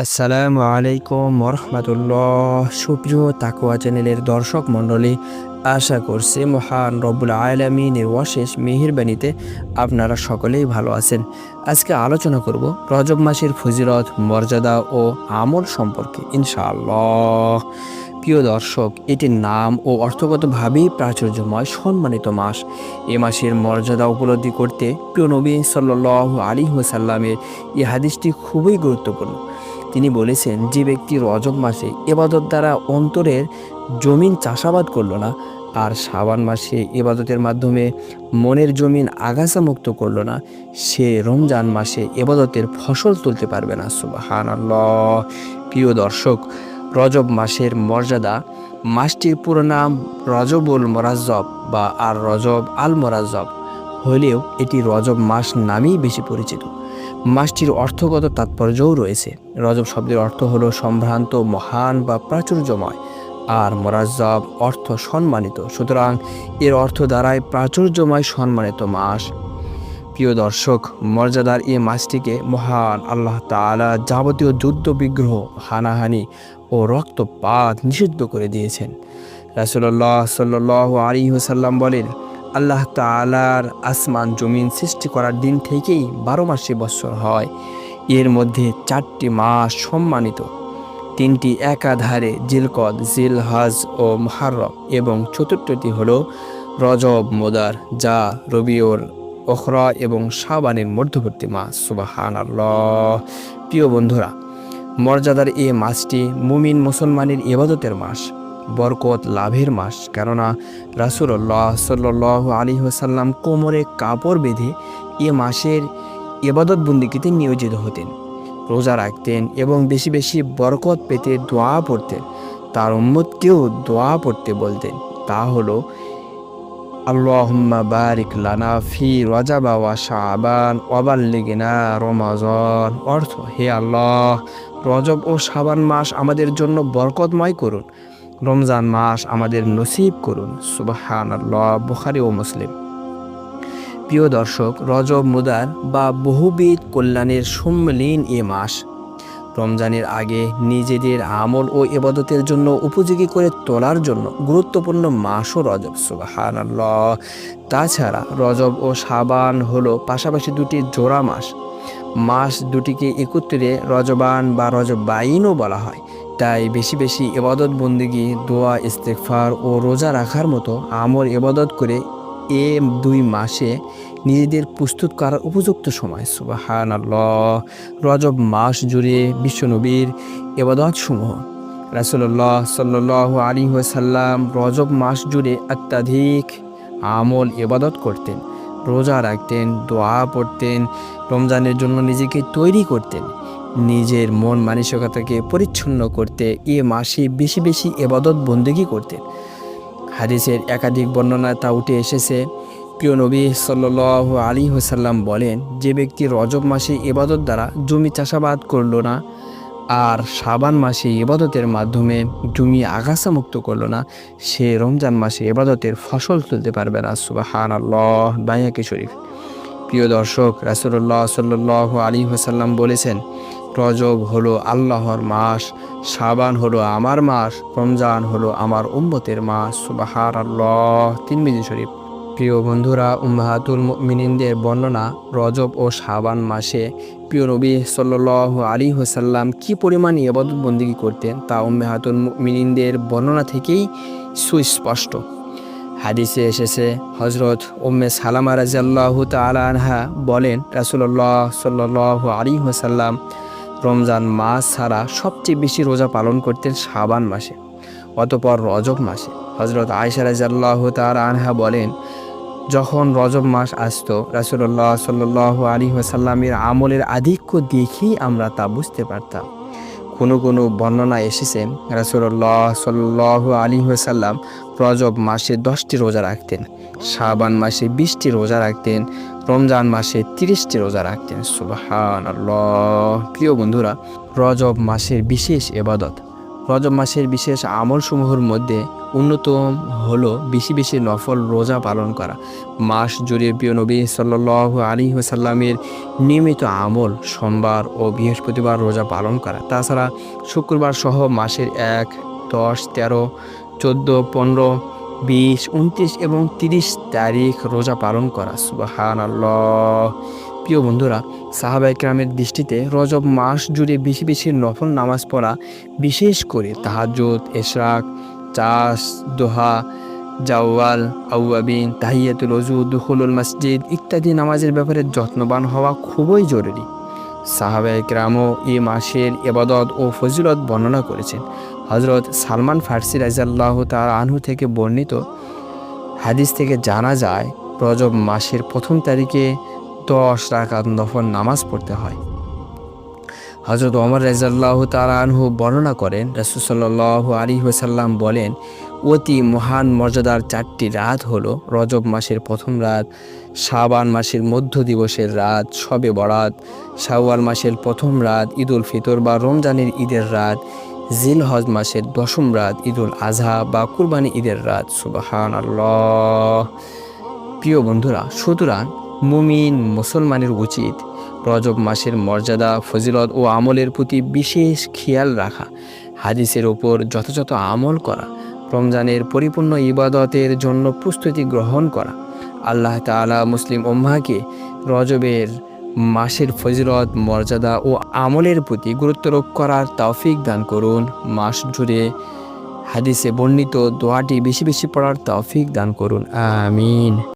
আসসালামু আলাইকুম রহমতুল্লাহ সুপ্রিয় তাকুয়া চ্যানেলের দর্শক মণ্ডলী, আশা করছি মহান রব্বুল আলমিনের অশেষ মেহেরবানিতে আপনারা সকলেই ভালো আছেন। আজকে আলোচনা করব রজব মাসের ফজিলত, মর্যাদা ও আমল সম্পর্কে, ইনশাআল্লাহ। প্রিয় দর্শক, এটির নাম ও অর্থগতভাবেই প্রাচুর্যময় সম্মানিত মাস। এ মাসের মর্যাদা উপলব্ধি করতে প্রিয় নবী সাল্লাহ আলী ওসাল্লামের এই হাদিসটি খুবই গুরুত্বপূর্ণ। তিনি বলেছেন, যে ব্যক্তি রজব মাসে এবাদত দ্বারা অন্তরের জমিন চাষাবাদ করল না, আর শ্রাবণ মাসে এবাদতের মাধ্যমে মনের জমিন আগাছা মুক্ত করল না, সে রমজান মাসে এবাদতের ফসল তুলতে পারবে না। সুবাহান প্রিয় দর্শক, রজব মাসের মর্যাদা, মাসটির পুরো নাম রজবুল মোরাজ্জব বা আর রজব আল মোরাজ্জব। হলেও এটি রজব মাস নামেই বেশি পরিচিত। মাসটির অর্থগত তাৎপর্যও রয়েছে। রজব শব্দের অর্থ হলো সম্ভ্রান্ত, মহান বা প্রাচুর্যময়, আর মোরাজ্জব অর্থ সম্মানিত। সুতরাং এর অর্থ দ্বারায় প্রাচুর্যময় সম্মানিত মাস। প্রিয় দর্শক, মর্যাদার এই মাসটিকে মহান আল্লাহ তাআলা যাবতীয় যুদ্ধ বিগ্রহ, হানাহানি ও রক্তপাত নিষিদ্ধ করে দিয়েছেন। রাসুল্লাহ সাল্লাহ আলী হুসাল্লাম বলেন আল্লাহ তালার আসমান জমিন সৃষ্টি করার দিন থেকেই বারো মাসে বৎসর হয়। এর মধ্যে চারটি মাস সম্মানিত। তিনটি একাধারে জিলকদ জিল হজ ও মহারম এবং চতুর্থটি হল রজব, মোদার যা রবিওর ওখরা এবং সাবানের মধ্যবর্তী মাস। সুবাহান আল্লাহ প্রিয় বন্ধুরা, মর্যাদার এ মাসটি মুমিন মুসলমানের ইবাদতের মাস। বরকত লাভের মাস। কেননা রাসুল্লাহ সাল্লাহ আলী হাসাল্লাম কোমরে কাপড় বেঁধে এ মাসের এবাদত বন্দিকিতে নিয়োজিত হতেন। রোজা রাখতেন এবং বেশি বেশি বরকত পেতে দোয়া পড়তেন। তার উম্মতকেও দোয়া পড়তে বলতেন। তা হলো, আল্লাহুম্মা বারিক লানা ফি রজাবা ওয়া শাবান ওয়াবাল্লিগিনা রমাজন। অর্থ, হে আল্লাহ, রজব ও শাবান মাস আমাদের জন্য বরকতময় করুন। রমজান মাস আমাদের নসিব করুন সুবাহান আল্লাহ বুখারি ও মুসলিম। প্রিয় দর্শক, রজব মুদার বা বহুবিধ কল্যাণের সম্মিলীন এ মাস। রমজানের আগে নিজেদের আমল ও এবাদতের জন্য উপযোগী করে তোলার জন্য গুরুত্বপূর্ণ মাসও রজব সুবাহান আল্লাহ তাছাড়া রজব ও সাবান হলো পাশাপাশি দুটি জোড়া মাস। মাস দুটিকে একত্রে রজবান বা রজবাইনও বলা হয়। তাই বেশি বেশি এবাদত বন্দিগি, দোয়া ইস্তেকফার ও রোজা রাখার মতো আমল এবাদত করে এ দুই মাসে নিজেদের প্রস্তুত করার উপযুক্ত সময়। সুবাহান আল্লাহ রজব মাস জুড়ে বিশ্বনবীর এবাদত সমূহ রাসুল্লাহ সাল্লাহ আলী সাল্লাম রজব মাস জুড়ে অত্যাধিক আমল এবাদত করতেন। রোজা রাখতেন, দোয়া পড়তেন, রমজানের জন্য নিজেকে তৈরি করতেন। নিজের মন মানসিকতাকে পরিচ্ছন্ন করতে, এ মাসে বেশি বেশি এবাদত বন্দেগী করতেন হাদিসের একাধিক বর্ণনায় তা উঠে এসেছে। প্রিয় নবী সাল্ল আলী হোসাল্লাম বলেন, যে ব্যক্তি রজব মাসে এবাদত দ্বারা জমি চাষাবাদ করল না, আর সাবান মাসে এবাদতের মাধ্যমে জমি আগাছা মুক্ত করল না, সে রমজান মাসে এবাদতের ফসল তুলতে পারবে না। সুবাহান আল্লাহ বাইয়াকে শরীফ। প্রিয় দর্শক রাসুল্লাহ সাল্লাহ আলী হোসাল্লাম বলেছেন রজব হলো আল্লাহর মাস সাবান হলো আমার মাস, রমজান হলো আমার উম্মতের মাস সুবাহার আল্লাহ তিনমিজি শরীফ। প্রিয় বন্ধুরা, উম্মাহাতুল মিনিনদের বর্ণনা রজব ও সাবান মাসে প্রিয় নবী সাল্লাহ আলী হোসাল্লাম কী পরিমাণ ইবাদত করতেন তা উম্মাহাতুল মিনিনদের বর্ণনা থেকেই সুস্পষ্ট। হাদিসে এসেছে হজরত উম্মে সালামা রাজিয়াল্লাহ তালা আনহা বলেন রাসুল্লাহ সাল্লাহ আলী হোসাল্লাম রমজান মাস ছাড়া সবচেয়ে বেশি রোজা পালন করতেন শাবান মাসে, অতপর রজব মাসে। হজরত আয়সা রাজাল্লাহ তার আনহা বলেন, যখন রজব মাস আসত রাসুল্লাহ সাল্লাহ আলী আমলের আধিক্য দেখেই আমরা তা বুঝতে পারতাম। কোনো কোনো বর্ণনা এসেছে। রাসুল্লাহ সাল্লাহ আলী সাল্লাম রজব মাসে দশটি রোজা রাখতেন, শাবান মাসে বিশটি রোজা রাখতেন, রমজান মাসে তিরিশটি রোজা রাখতেন। সুবাহান প্রিয় বন্ধুরা, রজব মাসের বিশেষ এবাদত রজব মাসের বিশেষ আমলসমূহের মধ্যে অন্যতম হলো বেশি বেশি নফল রোজা পালন করা। মাস জুড়ে প্রিয় নবী সাল্লাহ আলী সাল্লামের নিয়মিত আমল সোমবার ও বৃহস্পতিবার রোজা পালন করা। তাছাড়া শুক্রবার সহ মাসের এক, দশ, তেরো, চোদ্দ, পনেরো, বিশ, উনত্রিশ এবং তিরিশ তারিখ রোজা পালন করা। সুবাহান আল্লাহ প্রিয় বন্ধুরা সাহাবাই ক্রামের দৃষ্টিতে রজব মাস জুড়ে বেশি বেশি নফল নামাজ পড়া, বিশেষ করে তাহাজুদ এশরাক, চাষ, দোহা, জাওয়াল, আউয়াবিন, তাহিয়াতুল অজু দুহুলুল মসজিদ ইত্যাদি নামাজের ব্যাপারে যত্নবান হওয়া খুবই জরুরি। সাহাবাই ক্রামও এই মাসের এবাদত ও ফজিলত বর্ণনা করেছেন। হজরত সালমান ফার্সি রাজাল্লাহ তার আনহু থেকে বর্ণিত হাদিস থেকে জানা যায়, রজব মাসের প্রথম তারিখে দশ রাকাত নফল নামাজ পড়তে হয়। হজরত ওমর রাজাল্লাহ তার আনহু বর্ণনা করেন রসুসাল্লাহ আলী ওসাল্লাম বলেন, অতি মহান মর্যাদার চারটি রাত হলো রজব মাসের প্রথম রাত, শাবান মাসের মধ্য দিবসের রাত শবে বরাত, শাওয়াল মাসের প্রথম রাত, ঈদুল ফিতর বা রমজানের ঈদের রাত জিল হজ মাসের দশম রাত, ঈদুল আজহা বা কুরবানি ঈদের রাত। সুবাহান আল্লাহ প্রিয় বন্ধুরা, সুতরাং মুমিন মুসলমানের উচিত। রজব মাসের মর্যাদা, ফজিলত ও আমলের প্রতি বিশেষ খেয়াল রাখা। হাদিসের ওপর যথাযথ আমল করা। রমজানের পরিপূর্ণ ইবাদতের জন্য প্রস্তুতি গ্রহণ করা। আল্লাহ তাআলা মুসলিম ওম্মাকে রজবের মাসের ফজিলত, মর্যাদা ও আমলের প্রতি গুরুত্ব আরোপ করার তৌফিক দান করুন। মাস জুড়ে হাদিসে বর্ণিত দোয়াটি বেশি বেশি পড়ার তৌফিক দান করুন। আমিন।